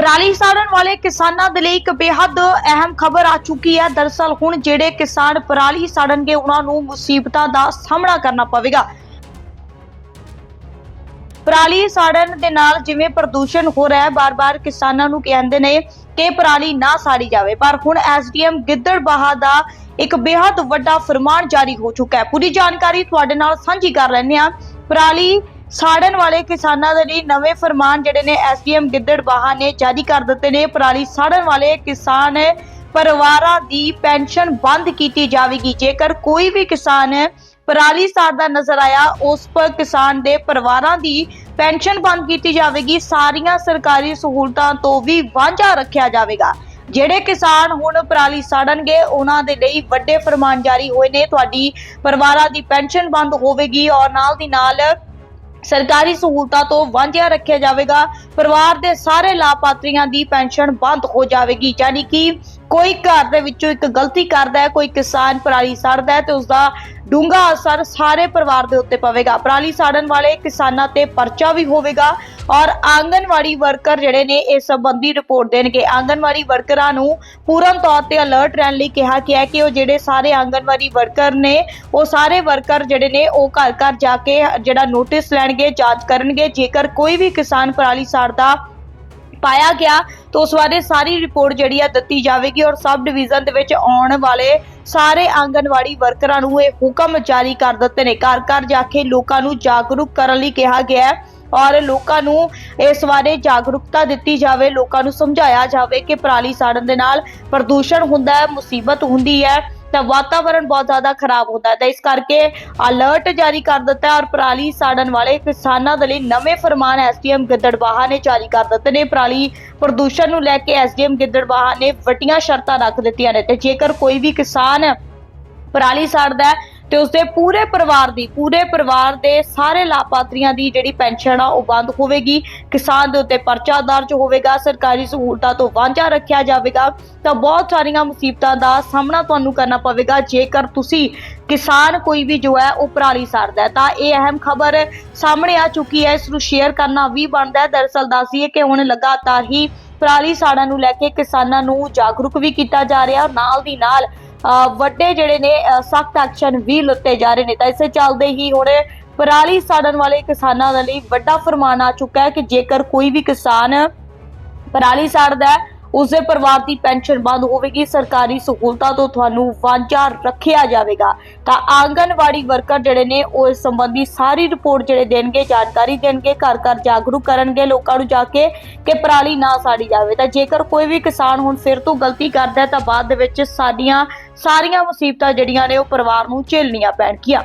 ਪਰਾਲੀ ਸਾੜਨ ਵਾਲੇ ਕਿਸਾਨਾਂ ਦੇ ਲਈ ਇੱਕ ਬੇਹੱਦ ਅਹਿਮ ਖਬਰ ਆ ਚੁੱਕੀ ਹੈ। ਦਰਸਲ ਹੁਣ ਜਿਹੜੇ ਕਿਸਾਨ ਪਰਾਲੀ ਸਾੜਨਗੇ, ਉਹਨਾਂ ਨੂੰ ਮੁਸੀਬਤਾਂ ਦਾ ਸਾਹਮਣਾ ਕਰਨਾ ਪਵੇਗਾ। ਪਰਾਲੀ ਸਾੜਨ ਦੇ ਨਾਲ ਜਿਵੇਂ ਪ੍ਰਦੂਸ਼ਣ ਹੋ ਰਿਹਾ ਹੈ, ਬਾਰ-ਬਾਰ ਕਿਸਾਨਾਂ ਨੂੰ ਕਹਿੰਦੇ ਨੇ ਕਿ ਪਰਾਲੀ ਨਾ ਸਾੜੀ ਜਾਵੇ। ਪਰ ਹੁਣ ਐਸਡੀਐਮ ਗਿੱਦੜਬਾਹਾ ਦਾ ਇੱਕ ਬੇਹੱਦ ਵੱਡਾ ਫਰਮਾਨ ਜਾਰੀ ਹੋ ਚੁੱਕਾ ਹੈ। ਪੂਰੀ ਜਾਣਕਾਰੀ ਤੁਹਾਡੇ ਨਾਲ ਸਾਂਝੀ ਕਰ ਲੈਣੇ ਆ ਪਰਾਲੀ ਸਾੜਨ ਵਾਲੇ ਕਿਸਾਨਾਂ ਦੇ ਲਈ ਨਵੇਂ ਫਰਮਾਨ ਜਿਹੜੇ ਨੇ ਐਸਡੀਐਮ ਗਿੱਦੜਬਾਹਾ ਨੇ ਜਾਰੀ ਕਰ ਦਿੱਤੇ ਨੇ। ਪਰਾਲੀ ਸਾੜਨ ਵਾਲੇ ਕਿਸਾਨ ਪਰਿਵਾਰਾਂ ਦੀ ਪੈਨਸ਼ਨ ਬੰਦ ਕੀਤੀ ਜਾਵੇਗੀ। ਜੇਕਰ ਕੋਈ ਵੀ ਕਿਸਾਨ ਪਰਾਲੀ ਸਾੜਦਾ ਨਜ਼ਰ ਆਇਆ, ਉਸ ਪਰ ਕਿਸਾਨ ਦੇ ਪਰਿਵਾਰਾਂ ਦੀ ਪੈਨਸ਼ਨ ਬੰਦ ਕੀਤੀ ਜਾਵੇਗੀ। ਸਾਰੀਆਂ ਸਰਕਾਰੀ ਸਹੂਲਤਾਂ ਤੋਂ ਵੀ ਵਾਂਝਾ ਰੱਖਿਆ ਜਾਵੇਗਾ। ਜਿਹੜੇ ਕਿਸਾਨ ਹੁਣ ਪਰਾਲੀ ਸਾੜਨਗੇ, ਉਹਨਾਂ ਦੇ ਲਈ ਵੱਡੇ ਫਰਮਾਨ ਜਾਰੀ ਹੋਏ ਨੇ। ਤੁਹਾਡੀ ਪਰਿਵਾਰਾਂ ਦੀ ਪੈਨਸ਼ਨ ਬੰਦ ਹੋਵੇਗੀ ਔਰ ਨਾਲ ਦੀ ਨਾਲ ਸਰਕਾਰੀ ਸਹੂਲਤਾਂ ਤੋਂ ਵਾਂਝਿਆ ਰੱਖਿਆ ਜਾਵੇਗਾ, ਪਰਿਵਾਰ ਦੇ ਸਾਰੇ ਲਾਭਪਾਤਰੀਆਂ ਦੀ ਪੈਨਸ਼ਨ ਬੰਦ ਹੋ ਜਾਵੇਗੀ, ਯਾਨੀ ਕਿ ਕੋਈ ਘਰ ਦੇ ਵਿੱਚੋਂ ਇੱਕ ਗਲਤੀ ਕਰਦਾ ਹੈ, ਕੋਈ ਕਿਸਾਨ ਪਰਾਲੀ ਸਾੜਦਾ ਹੈ ਤੇ ਉਸ ਦਾ ਡੂੰਘਾ ਅਸਰ ਸਾਰੇ ਪਰਿਵਾਰ ਦੇ ਉੱਤੇ ਪਵੇਗਾ। ਪਰਾਲੀ ਸਾੜਨ ਵਾਲੇ ਕਿਸਾਨਾਂ ਤੇ ਪਰਚਾ ਵੀ ਹੋਵੇਗਾ ਔਰ ਆਂਗਨਵਾੜੀ ਵਰਕਰ ਜਿਹੜੇ ਨੇ ਇਸ ਸੰਬੰਧੀ ਰਿਪੋਰਟ ਦੇਣਗੇ। ਆਂਗਨਵਾੜੀ ਵਰਕਰਾਂ ਨੂੰ ਪੂਰਨ ਤੌਰ ਤੇ ਅਲਰਟ ਰਹਿਣ ਲਈ ਕਿਹਾ ਗਿਆ ਕਿ ਉਹ ਜਿਹੜੇ ਸਾਰੇ ਆਂਗਨਵਾੜੀ ਵਰਕਰ ਨੇ, ਉਹ ਸਾਰੇ ਵਰਕਰ ਜਿਹੜੇ ਨੇ, ਉਹ ਘਰ ਘਰ ਜਾ ਕੇ ਜਿਹੜਾ ਨੋਟਿਸ ਲੈਣਗੇ, ਜਾਂਚ ਕਰਨਗੇ। ਜੇਕਰ ਕੋਈ ਵੀ ਕਿਸਾਨ ਪਰਾਲੀ ਸਾੜਦਾ ਪਾਇਆ ਗਿਆ। ਤਾਂ ਉਸ ਬਾਰੇ ਸਾਰੀ ਰਿਪੋਰਟ ਜਿਹੜੀ ਆ ਦਿੱਤੀ ਜਾਵੇਗੀ ਔਰ ਸਬ ਡਿਵੀਜ਼ਨ ਦੇ ਵਿੱਚ ਆਉਣ ਵਾਲੇ ਸਾਰੇ ਆਂਗਨਵਾੜੀ ਵਰਕਰਾਂ ਨੂੰ ਇਹ ਹੁਕਮ ਜਾਰੀ ਕਰ ਦਿੱਤੇ ਨੇ। ਘਰ ਘਰ ਜਾ ਕੇ ਲੋਕਾਂ ਨੂੰ ਜਾਗਰੂਕ ਕਰਨ ਲਈ ਕਿਹਾ ਗਿਆ ਹੈ ਔਰ ਲੋਕਾਂ ਨੂੰ ਇਸ ਬਾਰੇ ਜਾਗਰੂਕਤਾ ਦਿੱਤੀ ਜਾਵੇ, ਲੋਕਾਂ ਨੂੰ ਸਮਝਾਇਆ ਜਾਵੇ ਕਿ ਪਰਾਲੀ ਸਾੜਨ ਦੇ ਨਾਲ ਪ੍ਰਦੂਸ਼ਣ ਹੁੰਦਾ ਹੈ, ਮੁਸੀਬਤ ਹੁੰਦੀ ਹੈ। ਤਾਂ ਵਾਤਾਵਰਣ ਬਹੁਤ ਜ਼ਿਆਦਾ ਖਰਾਬ ਹੁੰਦਾ ਹੈ। ਤਾਂ ਇਸ ਕਰਕੇ ਅਲਰਟ ਜਾਰੀ ਕਰ ਦਿੱਤਾ ਔਰ ਪਰਾਲੀ ਸਾੜਨ ਵਾਲੇ ਕਿਸਾਨਾਂ ਦੇ ਲਈ ਨਵੇਂ ਫਰਮਾਨ ਐਸਡੀਐਮ ਗਿੱਦੜਬਾਹਾ ਨੇ ਜਾਰੀ ਕਰ ਦਿੱਤੇ ਨੇ। ਪਰਾਲੀ ਪ੍ਰਦੂਸ਼ਣ ਨੂੰ ਲੈ ਕੇ ਐਸਡੀਐਮ ਗਿੱਦੜਬਾਹਾ ਨੇ ਵੱਡੀਆਂ ਸ਼ਰਤਾਂ ਰੱਖ ਦਿੱਤੀਆਂ ਨੇ ਤੇ ਜੇਕਰ ਕੋਈ ਵੀ ਕਿਸਾਨ ਪਰਾਲੀ ਸਾੜਦਾ ਹੈ ਤੇ ਉਸਦੇ ਪੂਰੇ ਪਰਿਵਾਰ ਦੀ, ਪੂਰੇ ਪਰਿਵਾਰ ਦੇ ਸਾਰੇ ਲਾਭਪਾਤਰੀਆਂ ਦੀ ਜਿਹੜੀ ਪੈਨਸ਼ਨ ਆ ਉਹ ਬੰਦ ਹੋਵੇਗੀ। ਕਿਸਾਨ ਦੇ ਉੱਤੇ ਪਰਚਾ ਦਰਜ ਹੋਵੇਗਾ, ਸਰਕਾਰੀ ਸਹੂਲਤਾਂ ਤੋਂ ਵਾਂਝਾ ਰੱਖਿਆ ਜਾਵੇਗਾ। ਤਾਂ ਬਹੁਤ ਸਾਰੀਆਂ ਮੁਸੀਬਤਾਂ ਦਾ ਸਾਹਮਣਾ ਤੁਹਾਨੂੰ ਕਰਨਾ ਪਵੇਗਾ। ਜੇਕਰ ਤੁਸੀਂ ਕਿਸਾਨ ਕੋਈ ਵੀ ਜੋ ਹੈ, ਉਹ ਪਰਾਲੀ ਸਾੜਦਾ ਹੈ। ਤਾਂ ਇਹ ਅਹਿਮ ਖਬਰ ਸਾਹਮਣੇ ਆ ਚੁੱਕੀ ਹੈ। ਇਸ ਨੂੰ ਸ਼ੇਅਰ ਕਰਨਾ ਵੀ ਬਣਦਾ ਹੈ। ਦਰਅਸਲ ਦੱਸੀਏ ਕਿ ਹੁਣ ਲਗਾਤਾਰ ਹੀ ਪਰਾਲੀ ਸਾੜਨ ਨੂੰ ਲੈ ਕੇ ਕਿਸਾਨਾਂ ਨੂੰ ਜਾਗਰੂਕ ਵੀ ਕੀਤਾ ਜਾ ਰਿਹਾ। ਨਾਲ ਦੀ ਨਾਲ ਵੱਡੇ ਜਿਹੜੇ ਨੇ ਸਖਤ ਐਕਸ਼ਨ ਵੀ ਲਿੱਤੇ ਜਾ ਰਹੇ ਨੇ। ਤਾਂ ਇਸੇ ਚੱਲਦੇ ਹੀ ਹੁਣ ਪਰਾਲੀ ਸਾੜਨ ਵਾਲੇ ਕਿਸਾਨਾਂ ਦੇ ਲਈ ਵੱਡਾ ਫਰਮਾਨ ਆ ਚੁੱਕਾ ਹੈ ਕਿ ਜੇਕਰ ਕੋਈ ਵੀ ਕਿਸਾਨ ਪਰਾਲੀ ਸਾੜਦਾ ਹੈ ਉਸਦੇ ਪਰਿਵਾਰ ਦੀ ਪੈਨਸ਼ਨ ਬੰਦ ਹੋਵੇਗੀ। ਸਰਕਾਰੀ ਸਹੂਲਤਾਂ ਤੋਂ ਤੁਹਾਨੂੰ ਵਾਂਝਾ ਰੱਖਿਆ ਜਾਵੇਗਾ। ਤਾਂ ਆਂਗਨਵਾੜੀ ਵਰਕਰ ਜਿਹੜੇ ਨੇ, ਉਹ ਇਸ ਸੰਬੰਧੀ ਸਾਰੀ ਰਿਪੋਰਟ ਜਿਹੜੇ ਦੇਣਗੇ, ਜਾਣਕਾਰੀ ਦੇਣਗੇ ਘਰ ਘਰ ਜਾਗਰੂਕ ਕਰਨਗੇ ਲੋਕਾਂ ਨੂੰ ਜਾ ਕੇ ਕਿ ਪਰਾਲੀ ਨਾ ਸਾੜੀ ਜਾਵੇ। ਤਾਂ ਜੇਕਰ ਕੋਈ ਵੀ ਕਿਸਾਨ ਹੁਣ ਫਿਰ ਤੋਂ ਗਲਤੀ ਕਰਦਾ ਹੈ, ਤਾਂ ਬਾਅਦ ਦੇ ਵਿੱਚ ਸਾਡੀਆਂ ਸਾਰੀਆਂ ਮੁਸੀਬਤਾਂ ਜਿਹੜੀਆਂ ਨੇ, ਉਹ ਪਰਿਵਾਰ ਨੂੰ ਝੇਲਣੀਆਂ ਪੈਣਗੀਆਂ।